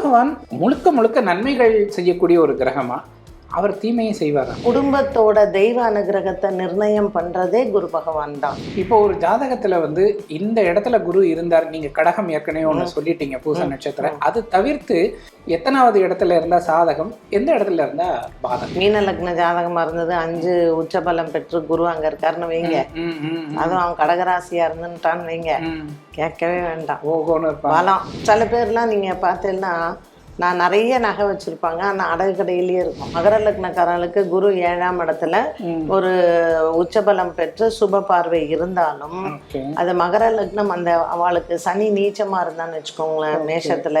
பகவான் முழுக்க முழுக்க நன்மைகள் செய்யக்கூடிய ஒரு கிரகமா? அவர் தீமையை செய்வாரா. குடும்பத்தோட தெய்வ அனுகிரகத்தை நிர்ணயம் பண்றதே குரு பகவான் தான். இப்போ ஒரு ஜாதகத்துல வந்து இந்த இடத்துல குரு இருந்தார் நீங்க கடகம் ஏற்கனவே ஒண்ணு சொல்லிட்டீங்க பூச நட்சத்திரம். அது தவிர்த்து எத்தனாவது இடத்துல இருந்தா சாதகம் எந்த இடத்துல இருந்தா பாதகம்? மீன லக்ன ஜாதகமா இருந்தது அஞ்சு உச்சபலம் பெற்று குரு அங்க இருக்காருன்னு வைங்க. அதுவும் அவன் கடகராசியா இருந்துட்டான்னு வைங்க. கேட்கவே வேண்டாம். ஓகோன்னு பலம். சில பேர்லாம் நீங்க பார்த்தீங்கன்னா நான் நிறைய நகை வச்சிருப்பாங்க. அந்த அடகு கடையிலேயே இருக்கும். மகர லக்னக்காரர்களுக்கு குரு ஏழாம் இடத்துல. ஒரு உச்சபலம் பெற்று சுப பார்வை இருந்தாலும் அது மகர லக்னம் அந்த அவளுக்கு சனி நீச்சமா இருந்தான்னு வச்சுக்கோங்களேன் மேஷத்துல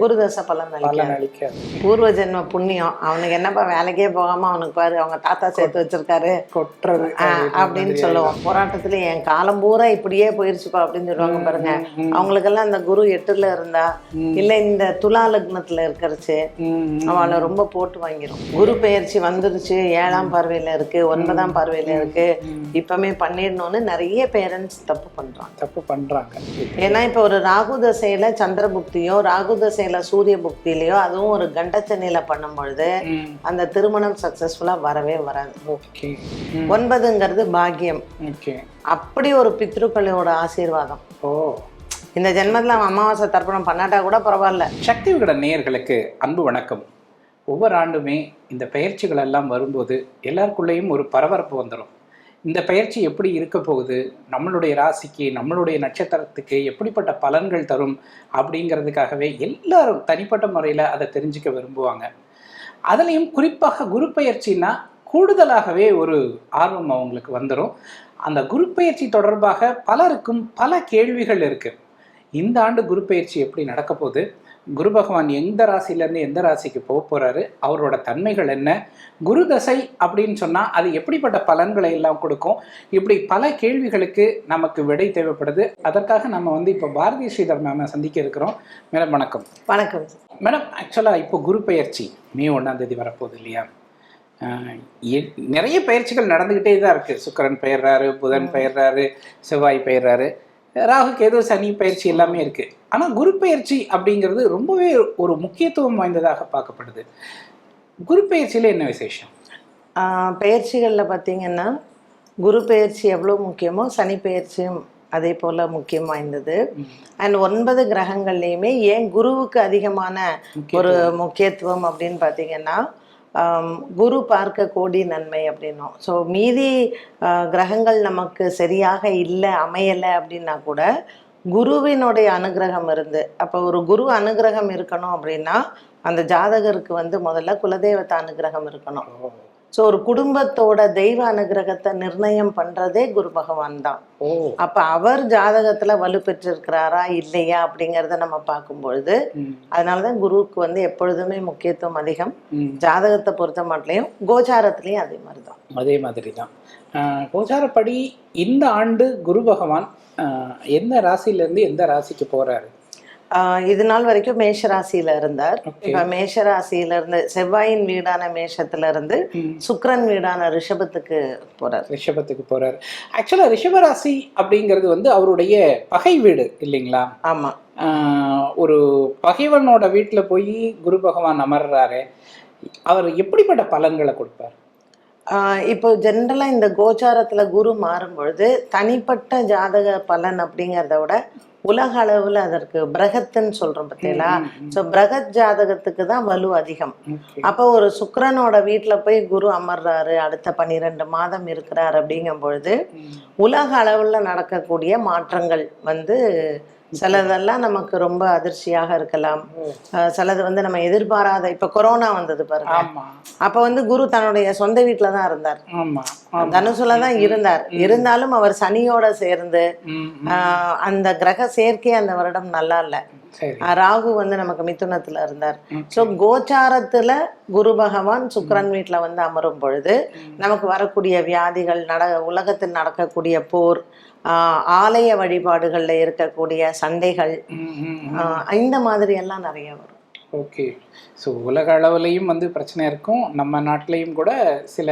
குருதச பலன் அளிக்காது. பூர்வ ஜென்ம புண்ணியம். அவனுக்கு என்னப்பா வேலைக்கே போகாம அவனுக்கு பாரு அவங்க தாத்தா சேர்த்து வச்சிருக்காரு. கொட்டுறது அப்படின்னு சொல்லுவோம். போராட்டத்துல என் காலம் பூரா இப்படியே போயிருச்சுப்பா அப்படின்னு சொல்லுவாங்க பாருங்க. அவங்களுக்கெல்லாம் அந்த குரு எட்டுல இருந்தா இல்ல இந்த துலா லக்னத்துல இருக்கிறச்சு. அவளை ரொம்ப போட்டு வாங்கிரும். குரு பெயர்ச்சி வந்துருச்சு ஏழாம் பார்வையில இருக்கு ஒன்பதாம் பார்வையில இருக்கு. இப்பவுமே பண்ணிடணும்னு நிறைய பேரண்ட்ஸ் தப்பு பண்றாங்க. தப்பு பண்றாங்க. ஏன்னா இப்போ ஒரு ராகு தசையில சந்திர புக்தியோ ராகு தசையில சூரிய புக்தியிலையோ அதுவும் ஒரு கண்டச்சனையில பண்ணும் பொழுது அந்த திருமணம் சக்சஸ்ஃபுல்லா வரவே வராது. ஓகே. ஒன்பதுங்கிறது பாக்கியம். அப்படி ஒரு பித்ருக்களோட ஆசீர்வாதம். ஓ. இந்த ஜென்மத்தில் அவன் அமாவாசை தர்ப்பணம் பண்ணாட்டா கூட பரவாயில்ல. சக்தி விகட நேயர்களுக்கு அன்பு வணக்கம். ஒவ்வொரு ஆண்டுமே இந்த பயிற்சிகள் எல்லாம் வரும்போது எல்லாருக்குள்ளேயும் ஒரு பரபரப்பு வந்துடும் இந்த பயிற்சி எப்படி இருக்க போகுது? நம்மளுடைய ராசிக்கு நம்மளுடைய நட்சத்திரத்துக்கு எப்படிப்பட்ட பலன்கள் தரும் அப்படிங்கிறதுக்காகவே எல்லாரும் தனிப்பட்ட முறையில் அதை தெரிஞ்சுக்க விரும்புவாங்க. அதுலேயும் குறிப்பாக குரு பயிற்சின்னா கூடுதலாகவே ஒரு ஆர்வம் அவங்களுக்கு வந்துடும் அந்த குரு பயிற்சி தொடர்பாக பலருக்கும் பல கேள்விகள் இருக்குது இந்த ஆண்டு குரு பயிற்சி எப்படி நடக்க போகுது? குரு பகவான் எந்த ராசியிலேருந்து எந்த ராசிக்கு போக போகிறாரு அவரோட தன்மைகள் என்ன? குரு தசை அப்படின்னு சொன்னால் அது எப்படிப்பட்ட பலன்களை எல்லாம் கொடுக்கும்? இப்படி பல கேள்விகளுக்கு நமக்கு விடை தேவைப்படுது. அதற்காக நம்ம வந்து இப்போ பாரதிய ஸ்ரீதர் மேமை சந்திக்க இருக்கிறோம். மேடம் வணக்கம். வணக்கம். மேடம் ஆக்சுவலாக இப்போ குரு பயிற்சி மே ஒன்றாம் தேதி வரப்போகுது இல்லையா? நிறைய பயிற்சிகள் நடந்துக்கிட்டே தான் இருக்குது சுக்கிரன் பெயர்றாரு புதன் பெயர்றாரு செவ்வாய் பெயர்றாரு. ராகுக்கு ஏதோ சனி பயிற்சி எல்லாமே இருக்குது ஆனால் குரு பயிற்சி அப்படிங்கிறது ரொம்பவே ஒரு முக்கியத்துவம் வாய்ந்ததாக பார்க்கப்படுது. குரு பயிற்சியில் என்ன விசேஷம்? ஆஹ் பெயர்ச்சிகள்ல பார்த்தீங்கன்னா குரு பெயர்ச்சி எவ்வளோ முக்கியமோ சனி பெயர்ச்சியும் அதே போல முக்கியம் வாய்ந்தது. அண்ட் ஒன்பது கிரகங்கள்லையுமே ஏன் குருவுக்கு அதிகமான ஒரு முக்கியத்துவம்? அப்படின்னு பார்த்தீங்கன்னா குரு பார்க்க கோடி நன்மை அப்படின்னும். ஸோ மீதி கிரகங்கள் நமக்கு சரியாக இல்லை அமையலை அப்படின்னா கூட குருவினுடைய அனுகிரகம் இருந்து அப்போ ஒரு குரு அனுகிரகம் இருக்கணும் அப்படின்னா அந்த ஜாதகருக்கு வந்து முதல்ல குலதெய்வத்தை அனுகிரகம் இருக்கணும். ஸோ ஒரு குடும்பத்தோட தெய்வ அனுகிரகத்தை நிர்ணயம் பண்றதே குரு பகவான் தான். அப்ப அவர் ஜாதகத்துல வலு பெற்றிருக்கிறாரா இல்லையா அப்படிங்கிறத நம்ம பார்க்கும் பொழுது ம், அதனாலதான் குருவுக்கு வந்து எப்பொழுதுமே முக்கியத்துவம் அதிகம். ஜாதகத்தை பொறுத்த மாட்டிலையும் கோச்சாரத்திலையும் அதே மாதிரி தான் அதே மாதிரி தான் கோச்சாரப்படி இந்த ஆண்டு குரு பகவான் எந்த ராசியிலேருந்து எந்த ராசிக்கு போகிறாரு இது நாள் வரைக்கும் மேஷ ராசியில இருந்தார். இப்ப மேஷ ராசியில இருந்து செவ்வாயின் வீடான மேஷத்துல இருந்து. சுக்கிரன் வீடான ரிஷபத்துக்கு போறார். ரிஷபத்துக்கு போறாரு. ஆக்சுவலா ரிஷபராசி அப்படிங்கிறது வந்து அவருடைய பகை வீடு இல்லைங்களா? ஆமா. ஒரு பகைவனோட வீட்டில் போய் குரு பகவான் அமர்றாரு அவர் எப்படிப்பட்ட பலன்களை கொடுப்பார்? இப்போ ஜென்ரலா இந்த கோச்சாரத்துல குரு மாறும் பொழுது தனிப்பட்ட ஜாதக பலன் அப்படிங்கிறத விட உலக அளவுல அதற்கு பிரகத்துன்னு சொல்றோம் பார்த்தீங்களா ஸோ பிரகத் ஜாதகத்துக்கு தான் வலு அதிகம். அப்போ ஒரு சுக்கிரனோட வீட்டுல போய் குரு அமர்றாரு அடுத்த பன்னிரெண்டு மாதம் இருக்கிறார் அப்படிங்கும் பொழுது. உலக அளவுல நடக்கக்கூடிய மாற்றங்கள் வந்து சிலதெல்லாம் நமக்கு ரொம்ப அதிர்ச்சியாக இருக்கலாம். சிலது வந்து நம்ம எதிர்பாராத இப்ப கொரோனா வந்தது பாருங்க. அப்ப வந்து குரு தன்னுடைய சொந்த வீட்டுல தான் இருந்தார். தனுசுல தான் இருந்தார். இருந்தாலும் அவர் சனியோட சேர்ந்து அந்த கிரக சேர்க்கை அந்த வருடம் நல்லா இல்ல. ராகு வந்து நமக்கு மிதுனத்துல இருந்தார். ஸோ கோச்சாரத்துல குரு பகவான் சுக்கிரன் வீட்டுல வந்து அமரும் பொழுது நமக்கு வரக்கூடிய வியாதிகள் நட உலகத்தில் நடக்கக்கூடிய போர் ஆஹ் ஆலய வழிபாடுகள்ல இருக்கக்கூடிய சண்டைகள் இந்த மாதிரி எல்லாம் நிறைய வரும். ஓகே ஸோ உலக அளவுலையும் வந்து பிரச்சனை இருக்கும். நம்ம நாட்டிலையும் கூட சில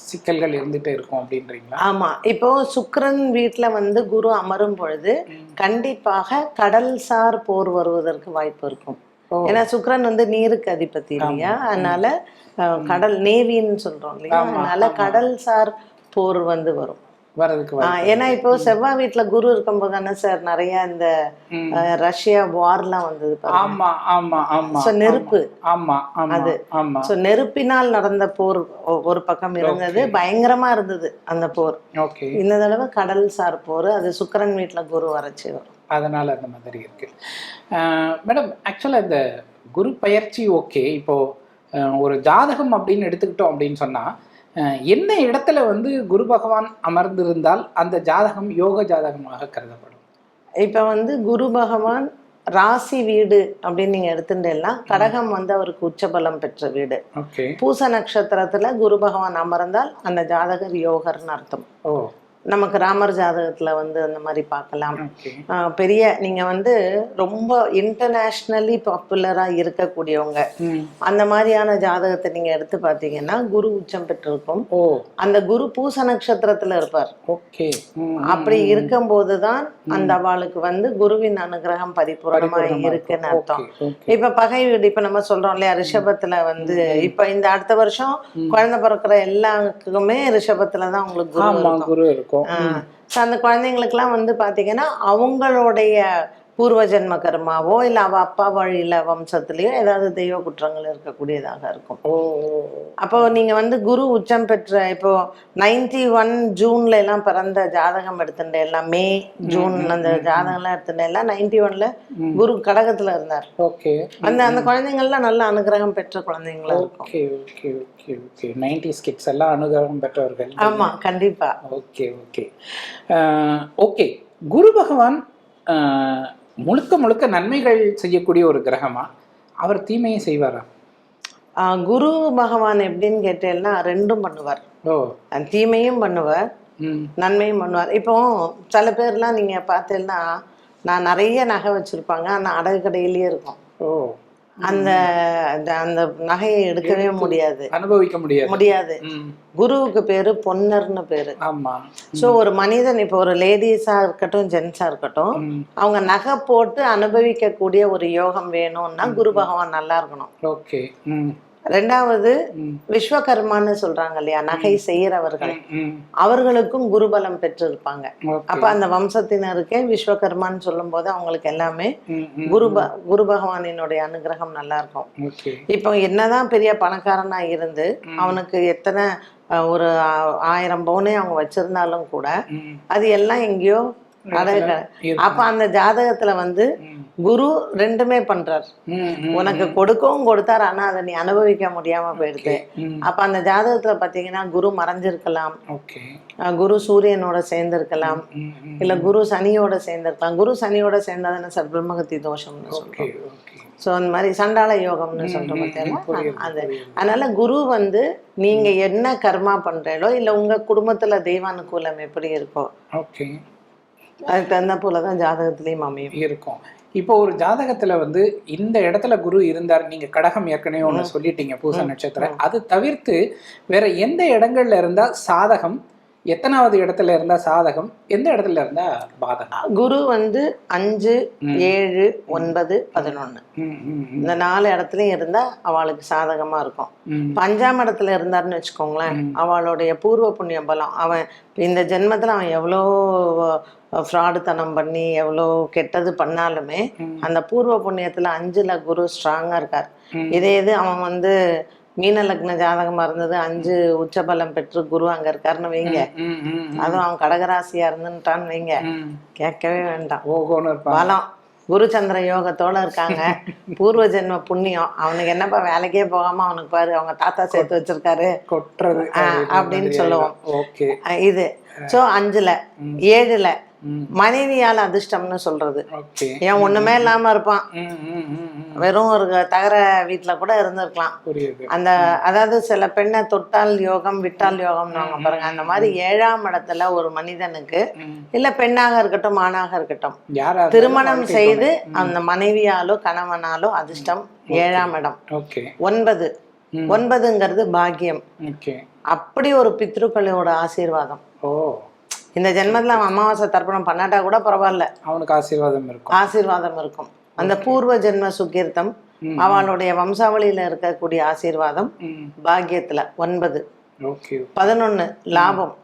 சிக்கல்கள் இருந்துகிட்டே இருக்கும் அப்படின்றீங்களா? ஆமா. இப்போ சுக்கிரன் வீட்டுல வந்து குரு அமரும் பொழுது கண்டிப்பாக கடல்சார் போர் வருவதற்கு வாய்ப்பு இருக்கும். ஏன்னா சுக்கிரன் வந்து நீருக்கு அதிபதி இல்லையா? அதனால கடல் நேவின்னு சொல்றோம் இல்லையா? அதனால ஆமா. கடல் சார் போர் வந்து வரும். வரதுக்கு ஏன்னா இப்போ செவ்வாய் வீட்டுல குரு இருக்கும்போது தானே சார் நிறைய இந்த ரஷ்யா வார்லாம் வந்தது ஆமா ஆமா ஆமா So, நெருப்பு. ஆமா அது. ஆமா. ஸோ நெருப்பினால் நடந்த போர் ஒரு பக்கம் இருந்தது. பயங்கரமா இருந்தது அந்த போர். ஓகே இந்த தடவை கடல் சார் போர் அது சுக்கிரன் வீட்டுல குரு வரைச்சி வரும். அதனால அந்த மாதிரி இருக்கு. மேடம் ஆக்சுவலாக இந்த குரு பயிற்சி ஓகே இப்போ ஒரு ஜாதகம் அப்படின்னு எடுத்துக்கிட்டோம் அப்படின்னு சொன்னா என்ன இடத்துல வந்து குரு பகவான் அமர்ந்திருந்தால் அந்த ஜாதகம் யோக ஜாதகமாக கருதப்படும்? இப்ப வந்து குரு பகவான் ராசி வீடு அப்படின்னு நீங்க எடுத்துட்டேன்னா கடகம் வந்து அவருக்கு உச்சபலம் பெற்ற வீடு. பூச நட்சத்திரத்துல குரு பகவான் அமர்ந்தால் அந்த ஜாதகர் யோகர்னு அர்த்தம். ஓ. நமக்கு ராமர் ஜாதகத்துல வந்து அந்த மாதிரி பார்க்கலாம். பெரிய நீங்க வந்து ரொம்ப இன்டர்நேஷ்னலி பாப்புலரா இருக்கக்கூடியவங்க. அந்த மாதிரியான ஜாதகத்தை நீங்க எடுத்து பார்த்தீங்கன்னா குரு உச்சம் பெற்றிருக்கும். அந்த குரு பூச நட்சத்திரத்துல இருப்பார். ஓகே. அப்படி இருக்கும்போது தான் அந்த அவளுக்கு வந்து குருவின் அனுகிரகம் பரிபூர்ணமா பரிபூரணமா இருக்குன்னு. அர்த்தம். இப்ப பகை வீடு இப்ப நம்ம சொல்றோம் இல்லையா ரிஷபத்துல வந்து இப்ப இந்த அடுத்த வருஷம் குழந்தை பிறக்கிற எல்லாருக்குமே ரிஷபத்துல தான் உங்களுக்கு குரு இருக்கும். குரு இருக்கும். ஸோ அந்த குழந்தைங்களுக்குலாம் வந்து பாத்தீங்கன்னா அவங்களுடைய பூர்வ ஜென்ம கர்மாவோ இல்ல அவ அப்பா வழியில வம்சத்திலயோ ஏதாவது தெய்வ குற்றங்கள் இருக்கக்கூடியதாக இருக்கும். அப்போ நீங்க வந்து குரு உச்சம் பெற்ற இப்போ நைன்டி ஒன் ஜூன்ல எல்லாம் பிறந்த ஜாதகம் எடுத்துட்டே எல்லாம் மே ஜூன் அந்த ஜாதகம் எல்லாம் எடுத்துட்டே எல்லாம் நைன்டி ஒன்ல குரு கடகத்துல இருந்தார். ஓகே. அந்த அந்த குழந்தைங்கள்லாம் நல்ல அனுகிரகம் பெற்ற குழந்தைங்களா இருக்கும். Okay okay okay okay. Nineties kids எல்லாம் அனுகிரகம் பெற்றவர்கள். ஆமா கண்டிப்பா. Okay okay. ஓகே. குரு பகவான் முழுக்க முழுக்க நன்மைகள் செய்யக்கூடிய ஒரு கிரகமா அவர் தீமையை செய்வாரா? குரு பகவான் எப்படின்னு கேட்டேன்னா ரெண்டும் பண்ணுவார். ஓ. தீமையும் பண்ணுவார் ம். நன்மையும் பண்ணுவார். இப்போ சில பேர்லாம் நீங்க பார்த்தீங்கன்னா நான் நிறைய நகை வச்சிருப்பாங்க ஆனா அடகு கடையிலேயே இருக்கும். ஓ. அந்த அந்த- நகையை எடுக்கவே முடியாது. அனுபவிக்க முடியாது. முடியாது. குருவுக்கு பேரு பொன்னர்னு பேரு. ஆமா. ஸோ ஒரு மனிதன் இப்போ ஒரு லேடிஸா இருக்கட்டும் ஜென்ஸா இருக்கட்டும் அவங்க நகை போட்டு அனுபவிக்கக்கூடிய ஒரு யோகம் வேணும்னா குரு பகவான் நல்லா இருக்கணும். ஓகே. ரெண்டாவது விஸ்வகர்மான்னு சொல்றாங்க இல்லையா? நகை செய்யறவர்கள் அவர்களுக்கும் குருபலம் பெற்றிருப்பாங்க. ஓகே. அப்ப அந்த வம்சத்தினருக்கே விஸ்வகர்மான்னு சொல்லும்போது அவங்களுக்கு எல்லாமே ம் குரு பகவானினுடைய அனுகிரகம் நல்லா இருக்கும். இப்போ என்னதான் பெரிய பணக்காரனா இருந்து அவனுக்கு எத்தனை ஒரு ஆயிரம் பவுனே அவங்க வச்சிருந்தாலும் கூட அது எல்லாம் எங்கேயோ. அப்ப அந்த ஜாதகத்துல வந்து குரு ரெண்டுமே பண்றார். உனக்கு கொடுக்கவும் கொடுத்தார் ஆனா அதை நீ அனுபவிக்க முடியாம போயிடுது. அப்ப அந்த ஜாதகத்துல பாத்தீங்கன்னா குரு மறைஞ்சிருக்கலாம். குரு சூரியனோட சேர்ந்திருக்கலாம். இல்ல குரு சனியோட சேர்ந்திருக்கலாம். குரு சனியோட சேர்ந்ததுன்னு சார் பிரம்மகத்தி தோஷம்னு சொல்றோம். ஸோ அந்த மாதிரி சண்டாள யோகம்னு பார்த்தீங்களா புரியுது, அது. அதனால குரு வந்து நீங்க என்ன கர்மா பண்றீங்களோ இல்ல உங்க குடும்பத்துல தெய்வானுகூலம் எப்படி இருக்கோ அதுக்கு தகுந்த போலதான் ஜாதகத்திலயும் அமையும். இருக்கும். இப்போ ஒரு ஜாதகத்துல வந்து இந்த இடத்துல குரு இருந்தார் நீங்க கடகம் ஏற்கனவே ஒண்ணு சொல்லிட்டீங்க பூச நட்சத்திரம். அது தவிர்த்து வேற எந்த இடங்கள்ல இருந்தா சாதகம் எத்தனாவது இடத்துல இருந்தா சாதகம்? எந்த இடத்துல இருந்தா பாதகம்? குரு வந்து அஞ்சு ஏழு ஒன்பது பதினொன்னு. இந்த நாலு இடத்துலயும் இருந்தா அவளுக்கு சாதகமா இருக்கும். ம். இப்ப அஞ்சாம் இடத்துல இருந்தாருன்னு வச்சுக்கோங்களேன் அவளுடைய பூர்வ புண்ணிய பலம். அவன் இந்த ஜென்மத்துல அவன் எவ்வளோ ஃப்ராடுத்தனம் பண்ணி எவ்வளோ கெட்டது பண்ணாலுமே அந்த பூர்வ புண்ணியத்துல அஞ்சுல குரு ஸ்ட்ராங்கா இருக்கார். இதே இது அவன் வந்து மீன லக்ன ஜாதகமா இருந்தது அஞ்சு உச்சபலம் பெற்று குரு அங்க இருக்காருன்னு வைங்க. அதுவும் அவன் கடகராசியா இருந்துட்டான்னு வைங்க. கேட்கவே வேண்டாம். பலம். குரு சந்திர யோகத்தோட இருக்காங்க. பூர்வ ஜென்ம புண்ணியம். அவனுக்கு என்னப்பா வேலைக்கே போகாம அவனுக்கு பாரு அவங்க தாத்தா சேர்த்து வச்சிருக்காரு. கொட்டுறது. அப்படின்னு சொல்லுவோம். இது. சோ அஞ்சுல. ஏழுல. மனைவியால அதிர்ஷ்டம்னு சொல்றது. ஏன் ஒண்ணுமே இல்லாம இருப்பான். வெறும் ஒரு தகர வீட்டுல கூட இருந்திருக்கலாம். அந்த அதாவது சில பெண்ணை தொட்டால் யோகம் விட்டால் யோகம் பாருங்க. அந்த மாதிரி ஏழாம் இடத்துல ஒரு மனிதனுக்கு. இல்ல பெண்ணாக இருக்கட்டும் ஆணாக இருக்கட்டும் திருமணம் செய்து அந்த மனைவியாலோ கணவனாலோ அதிர்ஷ்டம் ஏழாம் இடம். ஒன்பது. ஒன்பதுங்கிறது பாக்கியம். அப்படி ஒரு பித்ருக்களோட ஆசீர்வாதம். ஓ. இந்த ஜென்மத்துல அவன் அமாவாசை தர்ப்பணம் பண்ணாட்டா கூட பரவாயில்ல. அவனுக்கு ஆசீர்வாதம் இருக்கும். ஆசீர்வாதம் இருக்கும். அந்த பூர்வ ஜென்ம சுகீர்த்தம். அவளுடைய வம்சாவளியில இருக்கக்கூடிய ஆசீர்வாதம் பாக்கியத்துல ஒன்பது. பதினொன்னு லாபம்.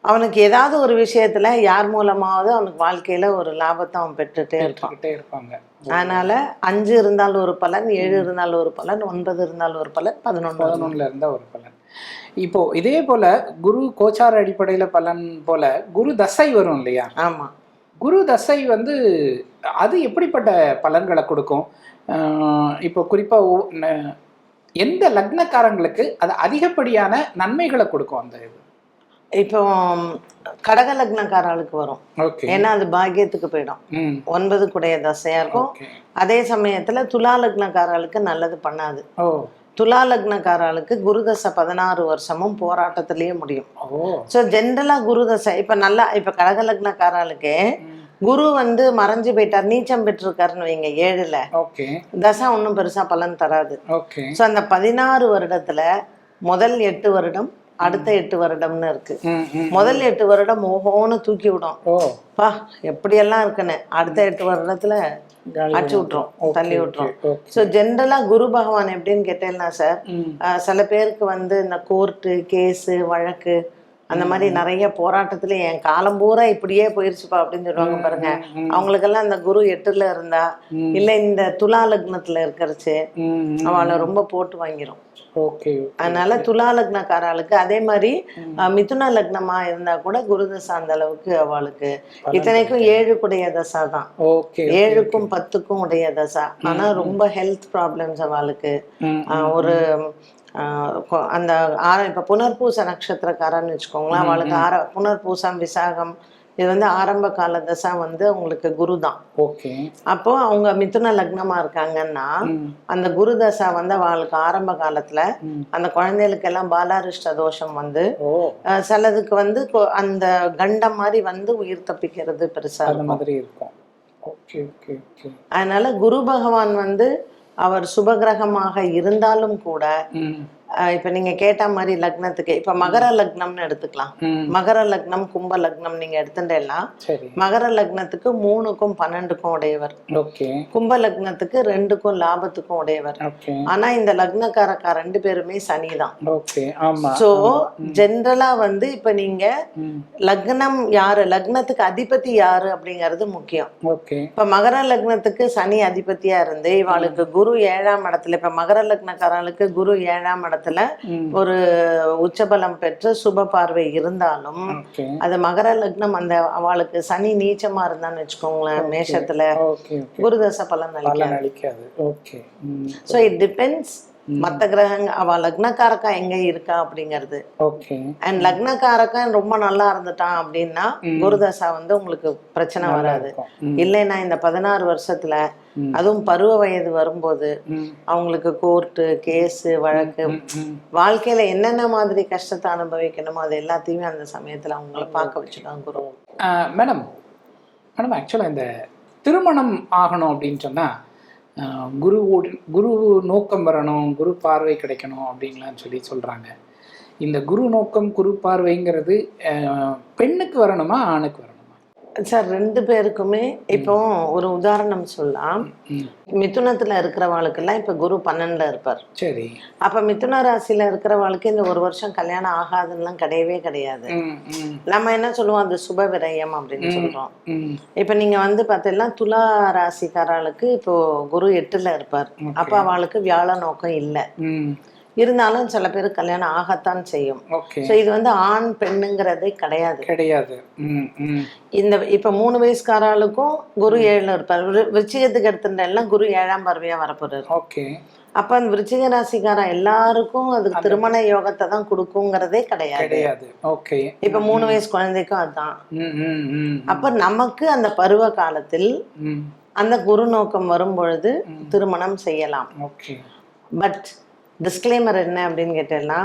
அவனுக்கு ஏதாவது ஒரு விஷயத்துல யார் மூலமாவது அவனுக்கு வாழ்க்கையில ஒரு லாபத்தை அவன் பெற்றுட்டே இருப்பான். அதனால அஞ்சு இருந்தால் ஒரு பலன் ஏழு இருந்தால் ஒரு பலன் ஒன்பது இருந்தால் ஒரு பலன் பதினொன்று. பதினொன்னுல இருந்தா ஒரு பலன். இப்போ இதே போல குரு கோச்சார அடிப்படையில பலன் போல குரு தசை வரும் இல்லையா? ஆமா. குரு தசை வந்து அது எப்படிப்பட்ட பலன்களை கொடுக்கும்? இப்போ குறிப்பா ஒ- ந- எந்த லக்னக்காரங்களுக்கு அது அதிகப்படியான நன்மைகளை கொடுக்கும் அந்த இது? இப்போ கடக லக்னக்காரர்களுக்கு வரும். ஓகே. ஏன்னா அது பாக்கியத்துக்கு போயிடும். ஒன்பது கூடைய தசையா இருக்கும். அதே சமயத்துல துலா லக்னக்காரர்களுக்கு நல்லது பண்ணாது. ஓ. துலா லக்னக்காரர்களுக்கு குருதசை பதினாறு வருஷமும் போராட்டத்திலேயே முடியும். ஸோ ஜென்ரலாக குருதசை இப்போ நல்லா இப்போ கடக லக்னக்காரர்களுக்கு ம். குரு வந்து மறைஞ்சு போயிட்டார் நீச்சம் பெற்றிருக்காருன்னு வைங்க ஏழுல. தசை ஒன்றும் பெருசா பலன் தராது. ஸோ அந்த பதினாறு வருடத்துல முதல் எட்டு வருடம் அடுத்த எட்டு வருடம்னு இருக்கு. முதல் எட்டு வருடம் ஓஹோன்னு தூக்கி விடும். பா எப்படியெல்லாம் இருக்குன்னு அடுத்த எட்டு வருடத்துல அடிச்சு விட்டுரும் தள்ளி விட்டுரும். ஸோ ஜென்ரலாக குரு பகவான் எப்படின்னு கேட்டேன்னா சார் சில பேருக்கு வந்து இந்த கோர்ட்டு கேஸு வழக்கு அந்த மாதிரி நிறைய போராட்டத்துல என் காலம் பூரா இப்படியே போயிருச்சுப்பா அப்படின்னு சொல்லுவாங்க பாருங்க அவங்களுக்கெல்லாம் அந்த குரு எட்டுல இருந்தா. இல்ல இந்த துலா லக்னத்துல இருக்கிறச்சு. அவளை ரொம்ப போட்டு வாங்கிரும். அதனால துலா லக்னக்காரர்களுக்கு அதே மாதிரி மிதுன லக்னமா இருந்தா கூட குரு தசை அந்த அளவுக்கு அவளுக்கு இத்தனைக்கும் ஏழு குடைய தசா தான். ஏழுக்கும் பத்துக்கும் உடைய தசா. ஆனா ரொம்ப ஹெல்த் ப்ராப்ளம்ஸ் அவளுக்கு. ஒரு அந்த ஆர இப்போ புனர்பூச நட்சத்திரக்காரன்னு வச்சுக்கோங்களேன் அவளுக்கு ஆர புனர்பூசம் விசாகம் இது வந்து ஆரம்ப கால தசா வந்து அவங்களுக்கு குரு தான் ஓகே. அப்போ அவங்க மிதுன லக்னமா இருக்காங்கன்னா அந்த குரு தசா வந்து அவளுக்கு ஆரம்ப காலத்துல. அந்த குழந்தைகளுக்கு எல்லாம் பாலாரிஷ்ட தோஷம் வந்து சிலதுக்கு வந்து அந்த கண்டம் மாதிரி வந்து உயிர் தப்பிக்கிறது பெருசா மாதிரி இருக்கும். அதனால குரு பகவான் வந்து அவர் சுபகிரகமாக இருந்தாலும் கூட இப்ப நீங்க கேட்ட மாதிரி லக்னத்துக்கு இப்ப மகர லக்னம்னு எடுத்துக்கலாம். மகர லக்னம் கும்ப லக்னம் நீங்க எடுத்துட்டேன்னா மகர லக்னத்துக்கு மூணுக்கும் பன்னெண்டுக்கும் உடையவர். கும்ப லக்னத்துக்கு ரெண்டுக்கும் லாபத்துக்கும் உடையவர். ஆனா இந்த லக்னக்காரக்கா ரெண்டு பேருமே சனி தான் சோ ஜென்ரலா வந்து இப்ப நீங்க லக்னம் யாரு? லக்னத்துக்கு அதிபதி யாரு அப்படிங்கிறது முக்கியம். இப்ப மகர லக்னத்துக்கு சனி அதிபதியா இருந்து இவாளுக்கு குரு ஏழாம் இடத்துல இப்ப மகர லக்னக்காரர்களுக்கு குரு ஏழாம் இடத்துல ம். ஒரு உச்சபலம் பெற்று சுப பார்வை இருந்தாலும் அது மகர லக்னம் அந்த அவளுக்கு சனி நீச்சமா இருந்தான்னு வச்சுக்கோங்களேன் மேஷத்துல குருதச பலன் அளிக்காது. ஸோ இட் டிபெண்ட்ஸ் மற்ற கிரகங்க அவ லக்னக்காரக்கா எங்க இருக்கா அப்படிங்கிறது. அண்ட் லக்னக்காரக்கன் ரொம்ப நல்லா இருந்துட்டான் அப்படின்னா குருதசா வந்து உங்களுக்கு பிரச்சனை வராது. இல்லைன்னா இந்த பதினாறு வருஷத்துல. அதுவும் பருவ வயது வரும்போது அவங்களுக்கு கோர்ட்டு கேஸு வழக்கு வாழ்க்கையில என்னென்ன மாதிரி கஷ்டத்தை அனுபவிக்கணுமோ அது எல்லாத்தையுமே அந்த சமயத்துல அவங்கள பார்க்க வச்சுட்டாங்க குரு. மேடம் மேடம் ஆக்சுவலாக இந்த திருமணம் ஆகணும் அப்படின்னு சொன்னால் குரு குரு நோக்கம் வரணும் குரு பார்வை கிடைக்கணும் அப்படின்லாம் சொல்லி சொல்கிறாங்க இந்த குரு நோக்கம் குரு பார்வைங்கிறது பெண்ணுக்கு வரணுமா ஆணுக்கு வரணும்? சார் ரெண்டு பேருக்குமே இப்போ ஒரு உதாரணம் சொல்லலாம். மிதுனத்துல இருக்கிறவாளுக்கெல்லாம் இப்ப குரு பன்னெண்டுல இருப்பார். சரி. அப்ப மிதுன ராசியில இருக்கிறவாளுக்கு இந்த ஒரு வருஷம் கல்யாணம் ஆகாதுன்னெலாம் கிடையவே கிடையாது. நம்ம என்ன சொல்லுவோம்? அது சுப விரயம் அப்படின்னு சொல்றோம். இப்ப நீங்க வந்து பார்த்தீங்கன்னா துலா ராசிக்காரர்களுக்கு இப்போ குரு எட்டுல இருப்பார். அப்ப அவளுக்கு வியாழ நோக்கம் இல்லை. இருந்தாலும் சில பேர் கல்யாணம் ஆகத்தான் செய்யும். ஸோ இது வந்து ஆண் பெண்ணுங்கிறதே கிடையாது. கிடையாது. இந்த இப்ப மூணு வயசுக்காராளுக்கும் குரு ஏழுல இருப்பார். விரு- விருச்சிகத்துக்கு எடுத்துட்டேன்னா குரு ஏழாம் பார்வையா வரப்போறாரு. ஓகே அப்ப அந்த விருச்சிக ராசிக்காரன் எல்லாருக்கும் அதுக்கு திருமண யோகத்தை தான் கொடுக்குங்கிறதே கிடையாது. கிடையாது. ஓகே இப்ப மூணு வயசு குழந்தைக்கும் அதுதான் அப்ப நமக்கு அந்த பருவ காலத்தில் அந்த குரு நோக்கம் வரும் பொழுது திருமணம் செய்யலாம். ஓகே பட் டிஸ்க்ளைமர் என்ன அப்படின்னு கேட்டேன்னா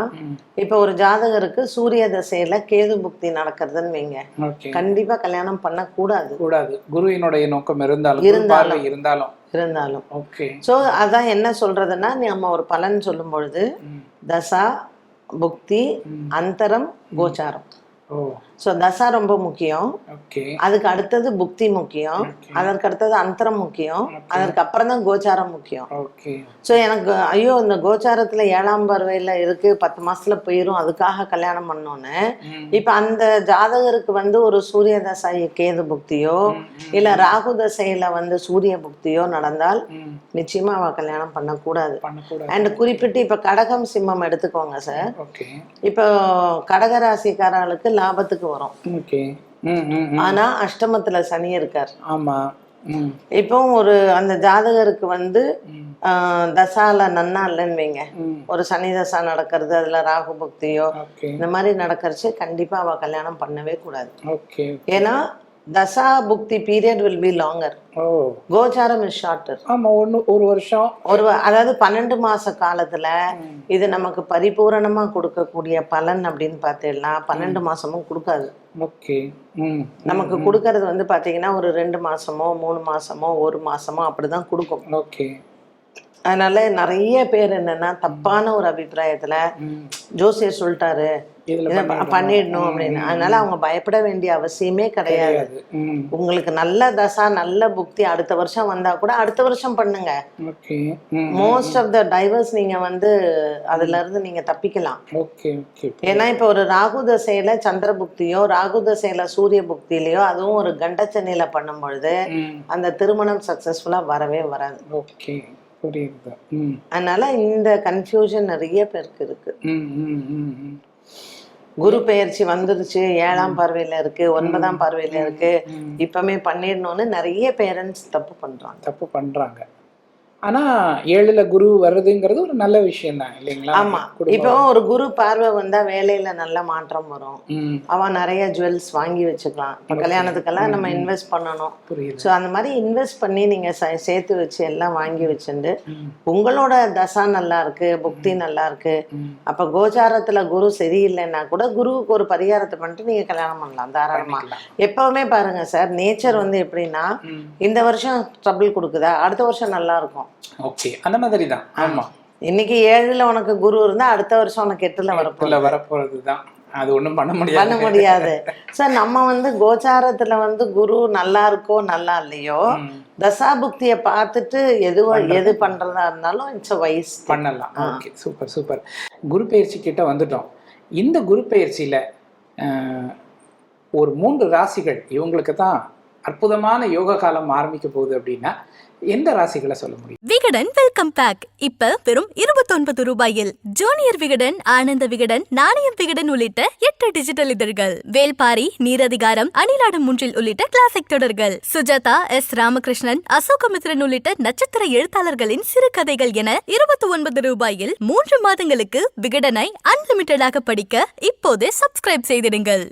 இப்போ ஒரு ஜாதகருக்கு சூரிய தசையில கேது புக்தி நடக்கிறதுன்னு வைங்க. கண்டிப்பா கல்யாணம் பண்ணக்கூடாது. கூடாது. குருவினுடைய நோக்கம் இருந்தாலும் இருந்தாலும். இருந்தாலும். இருந்தாலும். ஓகே. ஸோ அதான் என்ன சொல்றதுன்னா நம்ம ஒரு பலன் சொல்லும் பொழுது தசா புக்தி அந்தரம் கோச்சாரம். ஓ. ஸோ தசா ரொம்ப முக்கியம். அதுக்கு அடுத்தது புக்தி முக்கியம். அதற்கு அடுத்தது அந்தரம் முக்கியம். அதற்கு அப்புறம் தான் கோச்சாரம் முக்கியம். ஸோ எனக்கு ஐயோ இந்த கோச்சாரத்தில் ஏழாம் பருவையில் இருக்கு பத்து மாசத்துல போயிடும் அதுக்காக கல்யாணம் பண்ணோன்னு. இப்போ அந்த ஜாதகருக்கு வந்து ஒரு சூரிய தசை கேது புக்தியோ இல்லை ராகு தசையில வந்து சூரிய புக்தியோ நடந்தால். நிச்சயமா அவ கல்யாணம் பண்ணக்கூடாது. அண்ட் குறிப்பிட்டு இப்போ கடகம் சிம்மம் எடுத்துக்கோங்க சார் இப்போ கடகராசிக்காரர்களுக்கு லாபத்துக்கு வரும். ஓகே. ஆனா அஷ்டமத்துல சனி இருக்கார். ஆமா. இப்போ ஒரு அந்த ஜாதகருக்கு வந்து தசால நன்னா இல்லைன்னு வைங்க. ஒரு சனி தசா நடக்கிறது அதுல ராகு பக்தியோ இந்த மாதிரி நடக்கிறச்சு கண்டிப்பா அவ கல்யாணம் பண்ணவே கூடாது. ஏன்னா தசா புக்தி பீரியட் வில் பி லாங்கர் கோச்சாரம் இஸ் ஷார்ட்டர் ஆமா ஒன்று ஒரு வருஷம். ஒரு அதாவது பன்னெண்டு மாச காலத்துல இது நமக்கு பரிபூரணமா கொடுக்கக்கூடிய பலன் அப்படின்னு பார்த்தீங்கன்னா பன்னெண்டு மாசமும் கொடுக்காது. ஓகே. நமக்கு கொடுக்கறது வந்து பாத்தீங்கன்னா ஒரு ரெண்டு மாசமோ மூணு மாசமோ ஒரு மாசமோ அப்படிதான் கொடுக்கும். ஓகே. அதனால நிறைய பேர் என்னன்னா தப்பான ஒரு அபிப்பிராயத்துல ஜோசியர் சொல்லிட்டாரு. பண்ணிடணும். அப்படின்னு. அதனால அவங்க பயப்பட வேண்டிய அவசியமே கிடையாது. உங்களுக்கு நல்ல தசா நல்ல புக்தி அடுத்த வருஷம் வந்தா கூட அடுத்த வருஷம் பண்ணுங்க. மோஸ்ட் ஆஃப் த டைவர்ஸ் நீங்க வந்து அதுல இருந்து நீங்க தப்பிக்கலாம். ஏன்னா இப்போ ஒரு ராகு தசையில சந்திர புக்தியோ ராகு தசையில சூரிய புக்தியிலையோ அதுவும் ஒரு கண்டச்சனையில பண்ணும் பொழுது அந்த திருமணம் சக்சஸ்ஃபுல்லா வரவே வராது. ஓகே. புரியுது. அதனால இந்த கன்ஃபியூஷன் நிறைய பேருக்கு இருக்கு. குரு பெயர்ச்சி வந்துருச்சு. ஏழாம் பார்வையில இருக்கு. ஒன்பதாம் பார்வையில இருக்கு. ம். இப்பமே பண்ணிடணும்னு நிறைய பேரண்ட்ஸ் தப்பு பண்றாங்க. தப்பு பண்றாங்க. ஆனா ஏழுல குரு வர்றதுங்கிறது ஒரு நல்ல விஷயம் தான் இல்லைங்களா? ஆமா. இப்போ ஒரு குரு பார்வை வந்தா வேலையில நல்ல மாற்றம் வரும். அவன் நிறைய ஜுவல்ஸ் வாங்கி வச்சுக்கலாம். கல்யாணத்துக்கெல்லாம் நம்ம இன்வெஸ்ட் பண்ணணும். ஸோ அந்த மாதிரி இன்வெஸ்ட் பண்ணி நீங்க ச- சேர்த்து வச்சு எல்லாம் வாங்கி வச்சுட்டு உங்களோட தசா நல்லா இருக்கு புக்தி நல்லா இருக்கு. அப்ப கோச்சாரத்துல குரு சரியில்லைன்னா கூட குருவுக்கு ஒரு பரிகாரத்தை பண்ணிட்டு நீங்க கல்யாணம் பண்ணலாம் தாராளமா. எப்பவுமே பாருங்க சார் நேச்சர் வந்து எப்படின்னா இந்த வருஷம் ட்ரபிள் கொடுக்குதா அடுத்த வருஷம் நல்லா இருக்கும். ஓகே. அந்த மாதிரி தான் ஆமா. இன்னைக்கு ஏழுல உனக்கு குரு இருந்தா அடுத்த வருஷம் உனக்கு எட்டுல வரப்போகுது. இதுல வரப்போறது தான் அது ஒண்ணும் பண்ண பண்ண முடியாது. முடியாது சார் நம்ம வந்து கோச்சாரத்துல வந்து குரு நல்லா இருக்கோ நல்லா இல்லையோ. தசாபுக்தியை பார்த்துட்டு எதுவோ எது பண்றதா இருந்தாலும் இட்ஸ் வைஸ் பண்ணலாம். ஓகே. Super super. குரு பயிற்சி கிட்ட வந்துட்டோம். இந்த குரு பயிற்சியில ஒரு மூன்று ராசிகள் இவங்களுக்கு தான் அற்புதமான யோக காலம் ஆரம்பிக்க போகுது அப்படின்னா எந்த ராசிகளை சொல்ல முடியும்? Vikatan welcome back. இப்ப வெறும் இருபத்தொன்பது ரூபாயில் ஜூனியர் விகடன் ஆனந்த விகடன் நாணயம் விகடன் உள்ளிட்ட எட்டு டிஜிட்டல் இதழ்கள். வேல்பாரி நீரதிகாரம் அணிலாடும் முன்றில் உள்ளிட்ட கிளாசிக் தொடர்கள். சுஜாதா எஸ். ராமகிருஷ்ணன் அசோகமித்ரன் உள்ளிட்ட நட்சத்திர எழுத்தாளர்களின் சிறுகதைகள் என இருபத்தி ஒன்பது ரூபாயில் மூன்று மாதங்களுக்கு விகடனை அன்லிமிட்டடாக படிக்க இப்போதே சப்ஸ்கிரைப் செய்திடுங்கள்.